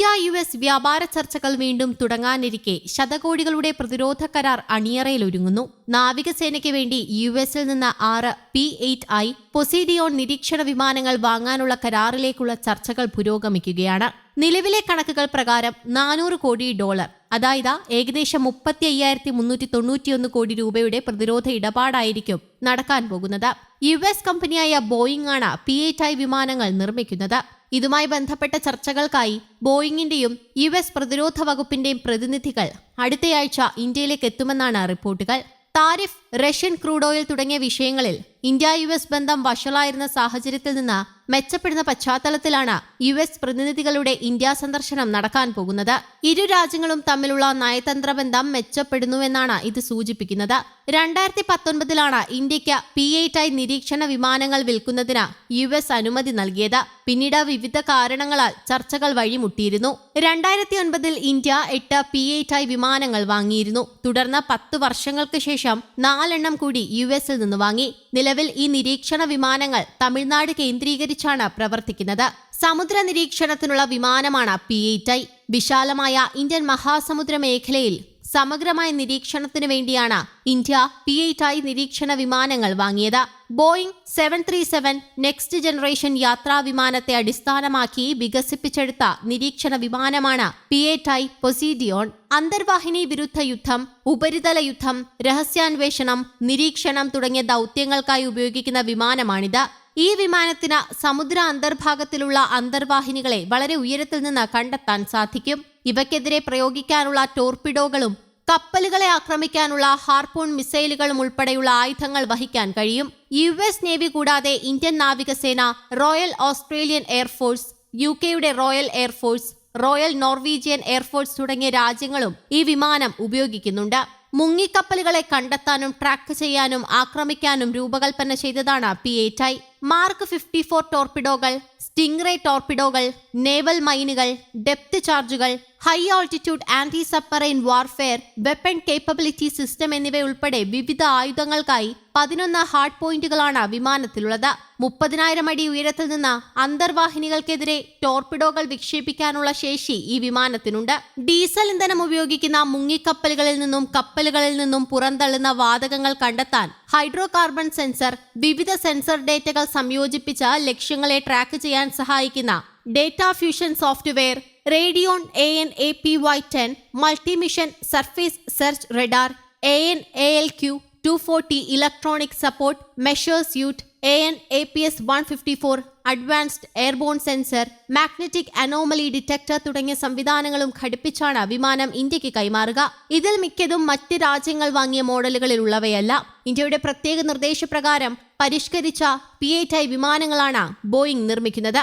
India U S വ്യാപാര ചർച്ചകൾ വീണ്ടും തുടങ്ങാനിരിക്കെ. ശതകോടികളുടെ പ്രതിരോധ കരാർ അണിയറയിലൊരുങ്ങുന്നു നാവികസേനയ്ക്ക് വേണ്ടി യു എസിൽ നിന്ന് ആറ് പി എയ്റ്റ് ഐ പൊസീഡിയോൺ നിരീക്ഷണ വിമാനങ്ങൾ വാങ്ങാനുള്ള കരാറിലേക്കുള്ള ചർച്ചകൾ പുരോഗമിക്കുകയാണ്. നിലവിലെ കണക്കുകൾ പ്രകാരം നാനൂറ് കോടി ഡോളർ അതായത് ഏകദേശം മുപ്പത്തി അയ്യായിരത്തി മുന്നൂറ്റി തൊണ്ണൂറ്റിയൊന്ന് കോടി രൂപയുടെ പ്രതിരോധ ഇടപാടായിരിക്കും നടക്കാൻ പോകുന്നത്. യു എസ് കമ്പനിയായ ബോയിങ് ആണ് പി എയ്റ്റ് ഐ വിമാനങ്ങൾ നിർമ്മിക്കുന്നത്. ഇതുമായി ബന്ധപ്പെട്ട ചർച്ചകൾക്കായി ബോയിങ്ങിന്റെയും യു എസ് പ്രതിരോധ വകുപ്പിന്റെയും പ്രതിനിധികൾ അടുത്തയാഴ്ച ഇന്ത്യയിലേക്ക് എത്തുമെന്നാണ് റിപ്പോർട്ടുകൾ. താരിഫ് റഷ്യൻ ക്രൂഡ് ഓയിൽ തുടങ്ങിയ വിഷയങ്ങളിൽ ഇന്ത്യ യു എസ് ബന്ധം വഷളായിരുന്ന സാഹചര്യത്തിൽ നിന്ന് മെച്ചപ്പെടുന്ന പശ്ചാത്തലത്തിലാണ് യു എസ് പ്രതിനിധികളുടെ ഇന്ത്യ സന്ദർശനം നടക്കാൻ പോകുന്നത്. ഇരു രാജ്യങ്ങളും തമ്മിലുള്ള നയതന്ത്ര ബന്ധം മെച്ചപ്പെടുന്നുവെന്നാണ് ഇത് സൂചിപ്പിക്കുന്നത്. രണ്ടായിരത്തി പത്തൊൻപതിലാണ് ഇന്ത്യയ്ക്ക് പി എയ്റ്റ് ഐ നിരീക്ഷണ വിമാനങ്ങൾ വിൽക്കുന്നതിന് യു എസ് അനുമതി നൽകിയത്. പിന്നീട് വിവിധ കാരണങ്ങളാൽ ചർച്ചകൾ വഴിമുട്ടിയിരുന്നു. രണ്ടായിരത്തി ഒൻപതിൽ ഇന്ത്യ എട്ട് പി എയ്റ്റ് ഐ വിമാനങ്ങൾ വാങ്ങിയിരുന്നു. തുടർന്ന് പത്ത് വർഷങ്ങൾക്ക് ശേഷം നാലെണ്ണം കൂടി യു എസിൽ നിന്ന് വാങ്ങി. നിലവിൽ ഈ നിരീക്ഷണ വിമാനങ്ങൾ തമിഴ്നാട് കേന്ദ്രീകരിച്ചാണ് പ്രവർത്തിക്കുന്നത്. സമുദ്ര നിരീക്ഷണത്തിനുള്ള വിമാനമാണ് പി എയ്റ്റ് ഐ. വിശാലമായ ഇന്ത്യൻ മഹാസമുദ്ര മേഖലയിൽ സമഗ്രമായ നിരീക്ഷണത്തിനു വേണ്ടിയാണ് ഇന്ത്യ പി എയ്റ്റ് ഐ നിരീക്ഷണ വിമാനങ്ങൾ വാങ്ങിയത്. Boeing seven three seven next generation യാത്രാ വിമാനത്തെ അടിസ്ഥാനമാക്കി വികസിപ്പിച്ചെടുത്ത നിരീക്ഷണ വിമാനമാണ് പി എയ്റ്റ് ഐ പൊസീഡിയോൺ. അന്തർവാഹിനി വിരുദ്ധ യുദ്ധം ഉപരിതല യുദ്ധം രഹസ്യാന്വേഷണം നിരീക്ഷണം തുടങ്ങിയ ദൗത്യങ്ങൾക്കായി ഉപയോഗിക്കുന്ന വിമാനമാണിത്. ഈ വിമാനത്തിന് സമുദ്ര അന്തർഭാഗത്തിലുള്ള അന്തർവാഹിനികളെ വളരെ ഉയരത്തിൽ നിന്ന് കണ്ടെത്താൻ സാധിക്കും. ഇവയ്ക്കെതിരെ പ്രയോഗിക്കാനുള്ള ടോർപിഡോകളും കപ്പലുകളെ ആക്രമിക്കാനുള്ള ഹാർപൂൺ മിസൈലുകളും ഉൾപ്പെടെയുള്ള ആയുധങ്ങൾ വഹിക്കാൻ കഴിയും. യു എസ് നേവി കൂടാതെ ഇന്ത്യൻ നാവികസേന royal Australian air force U കെയുടെ royal air force royal Norwegian air force തുടങ്ങിയ രാജ്യങ്ങളും ഈ വിമാനം ഉപയോഗിക്കുന്നുണ്ട്. മുങ്ങിക്കപ്പലുകളെ കണ്ടെത്താനും ട്രാക്ക് ചെയ്യാനും ആക്രമിക്കാനും രൂപകൽപ്പന ചെയ്തതാണ് P eight I mark fifty four ടോർപിഡോകൾ സ്റ്റിംഗ്റേ ടോർപിഡോകൾ നേവൽ മൈനുകൾ ഡെപ്ത് ചാർജുകൾ high altitude anti submarine warfare weapon capability system എന്നിവയുൾപ്പെടെ വിവിധ ആയുധങ്ങൾക്കായി പതിനൊന്ന് ഹാർഡ് പോയിന്റുകളാണ് വിമാനത്തിലുള്ളത്. മുപ്പതിനായിരം അടി ഉയരത്തിൽ നിന്ന് അന്തർവാഹിനികൾക്കെതിരെ ടോർപിഡോകൾ വിക്ഷേപിക്കാനുള്ള ശേഷി ഈ വിമാനത്തിനുണ്ട്. ഡീസൽ ഇന്ധനം ഉപയോഗിക്കുന്ന മുങ്ങിക്കപ്പലുകളിൽ നിന്നും കപ്പലുകളിൽ നിന്നും പുറന്തള്ളുന്ന വാതകങ്ങൾ കണ്ടെത്താൻ ഹൈഡ്രോ കാർബൺ സെൻസർ വിവിധ സെൻസർ ഡേറ്റകൾ സംയോജിപ്പിച്ച് ലക്ഷ്യങ്ങളെ ട്രാക്ക് ചെയ്യാൻ സഹായിക്കുന്ന data fusion software Raytheon A N A P Y ten multimission surface search radar A N A L Q two forty electronic support measures suite A N A P S one fifty four advanced airborne sensor magnetic anomaly detector തുടങ്ങിയ സംവിധാനങ്ങളും ഘടിപ്പിച്ചാണ് വിമാനം ഇന്ത്യയ്ക്ക് കൈമാറുക. ഇതിൽ മിക്കതും മറ്റ് രാജ്യങ്ങൾ വാങ്ങിയ മോഡലുകളിലുള്ളവയല്ല. ഇന്ത്യയുടെ പ്രത്യേക നിർദ്ദേശപ്രകാരം പരിഷ്കരിച്ച പി എ വിമാനങ്ങളാണ് ബോയിംഗ് നിർമ്മിക്കുന്നത്.